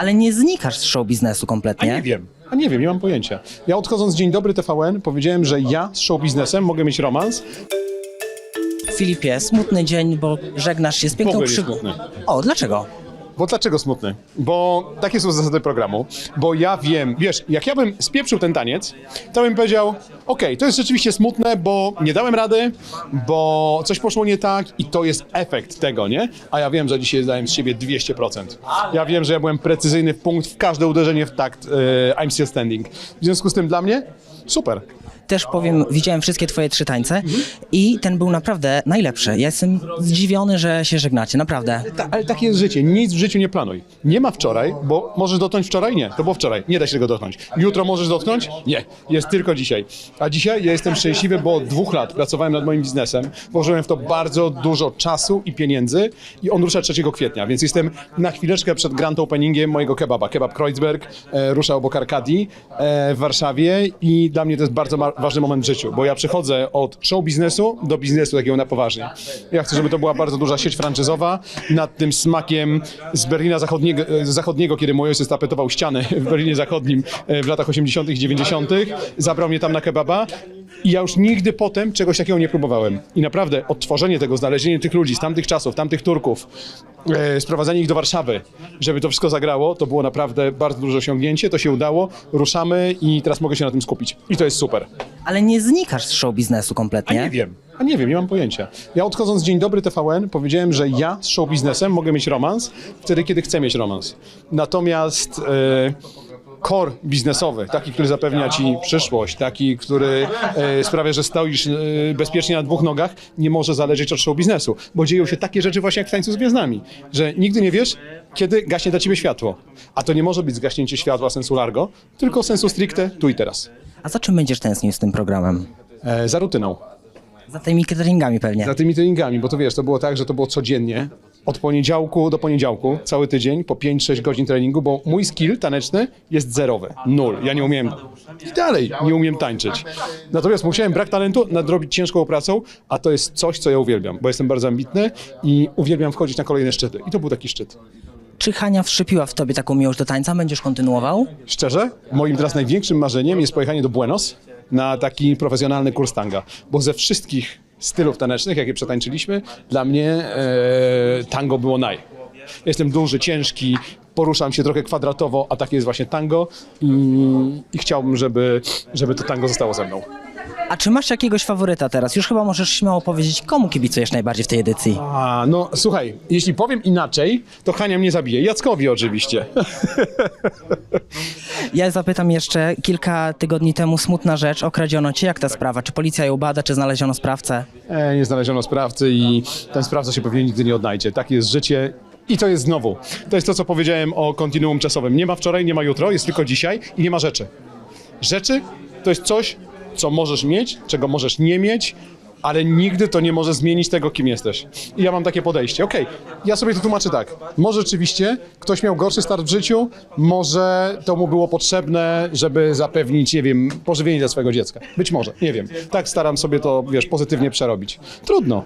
Ale nie znikasz z show biznesu A kompletnie. nie wiem. A nie wiem, nie mam pojęcia. Ja odchodząc z Dzień Dobry TVN powiedziałem, że ja z show biznesem mogę mieć romans. Filipie, smutny dzień, bo żegnasz się z piękną smutny. O, dlaczego? Bo dlaczego smutny? Bo takie są zasady programu. Bo ja wiem, wiesz, jak ja bym spieprzył ten taniec, to bym powiedział, okej, to jest rzeczywiście smutne, bo nie dałem rady, bo coś poszło nie tak i to jest efekt tego, nie? A ja wiem, że dzisiaj dałem z siebie 200%. Ja wiem, że ja byłem precyzyjny w punkt, w każde uderzenie w takt e, I'm still standing. W związku z tym dla mnie super. Też powiem, widziałem wszystkie twoje trzy tańce i ten był naprawdę najlepszy. Ja jestem zdziwiony, że się żegnacie, naprawdę. Ta, ale takie jest życie. Nic w życiu nie planuj. Nie ma wczoraj, bo możesz dotknąć wczoraj? Nie, to było wczoraj. Nie da się tego dotknąć. Jutro możesz dotknąć? Nie. Jest tylko dzisiaj. A dzisiaj ja jestem szczęśliwy, bo od dwóch lat pracowałem nad moim biznesem. Włożyłem w to bardzo dużo czasu i pieniędzy i on rusza 3 kwietnia, więc jestem na chwileczkę przed grand openingiem mojego kebaba. Kebab Kreuzberg e, rusza obok Arkadii e, w Warszawie i dla mnie to jest bardzo ważny moment w życiu, bo ja przechodzę od show biznesu do biznesu takiego na poważnie. Ja chcę, żeby to była bardzo duża sieć franczyzowa nad tym smakiem z Berlina Zachodniego, e, zachodniego kiedy mój ojciec tapetował ściany w Berlinie Zachodnim e, w latach 80 i 90 zabrał mnie tam na kebaba i ja już nigdy potem czegoś takiego nie próbowałem. I naprawdę odtworzenie tego, znalezienie tych ludzi z tamtych czasów, tamtych Turków, e, sprowadzenie ich do Warszawy, żeby to wszystko zagrało, to było naprawdę bardzo duże osiągnięcie, to się udało, ruszamy i teraz mogę się na tym skupić. I to jest super. Ale nie znikasz z show biznesu A kompletnie. nie wiem. A nie wiem, nie mam pojęcia. Ja odchodząc z Dzień Dobry TVN powiedziałem, że ja z show biznesem mogę mieć romans wtedy, kiedy chcę mieć romans. Natomiast e, core biznesowy, taki, który zapewnia ci przyszłość, taki, który e, sprawia, że stoisz e, bezpiecznie na dwóch nogach, nie może zależeć od show biznesu, bo dzieją się takie rzeczy właśnie jak w Tańcu z Gwiazdami, że nigdy nie wiesz, kiedy gaśnie dla ciebie światło. A to nie może być zgaśnięcie światła sensu largo, tylko sensu stricte tu i teraz. A za czym będziesz tęsknił z tym programem? E, za rutyną. Za tymi cateringami pewnie. Za tymi treningami, bo to wiesz, to było tak, że to było codziennie, od poniedziałku do poniedziałku, cały tydzień, po 5-6 godzin treningu, bo mój skill taneczny jest zerowy, nul. Ja nie umiem i dalej nie umiem tańczyć. Natomiast musiałem brak talentu nadrobić ciężką pracą, a to jest coś, co ja uwielbiam, bo jestem bardzo ambitny i uwielbiam wchodzić na kolejne szczyty. I to był taki szczyt. Czy Hania wszczepiła w tobie taką miłość do tańca? Będziesz kontynuował? Szczerze, moim teraz największym marzeniem jest pojechanie do Buenos na taki profesjonalny kurs tanga, bo ze wszystkich stylów tanecznych, jakie przetańczyliśmy, dla mnie e, tango było naj. Jestem duży, ciężki, poruszam się trochę kwadratowo, a takie jest właśnie tango i, i chciałbym, żeby, żeby to tango zostało ze mną. A czy masz jakiegoś faworyta teraz? Już chyba możesz śmiało powiedzieć, komu kibicujesz najbardziej w tej edycji. A, no słuchaj, jeśli powiem inaczej, to Hania mnie zabije. Jackowi oczywiście. Ja zapytam jeszcze, kilka tygodni temu smutna rzecz, okradziono cię. Jak ta sprawa? Czy policja ją bada, czy znaleziono sprawcę? E, nie znaleziono sprawcy i ten sprawca się pewnie nigdy nie odnajdzie. Takie jest życie. I to jest znowu. To jest to, co powiedziałem o kontinuum czasowym. Nie ma wczoraj, nie ma jutro, jest tylko dzisiaj i nie ma rzeczy. Rzeczy to jest coś, co możesz mieć, czego możesz nie mieć, ale nigdy to nie może zmienić tego, kim jesteś. I ja mam takie podejście. Okej, ja sobie to tłumaczę tak. Może rzeczywiście ktoś miał gorszy start w życiu, może to mu było potrzebne, żeby zapewnić, nie wiem, pożywienie dla swojego dziecka. Być może, nie wiem. Tak staram sobie to, wiesz, pozytywnie przerobić. Trudno.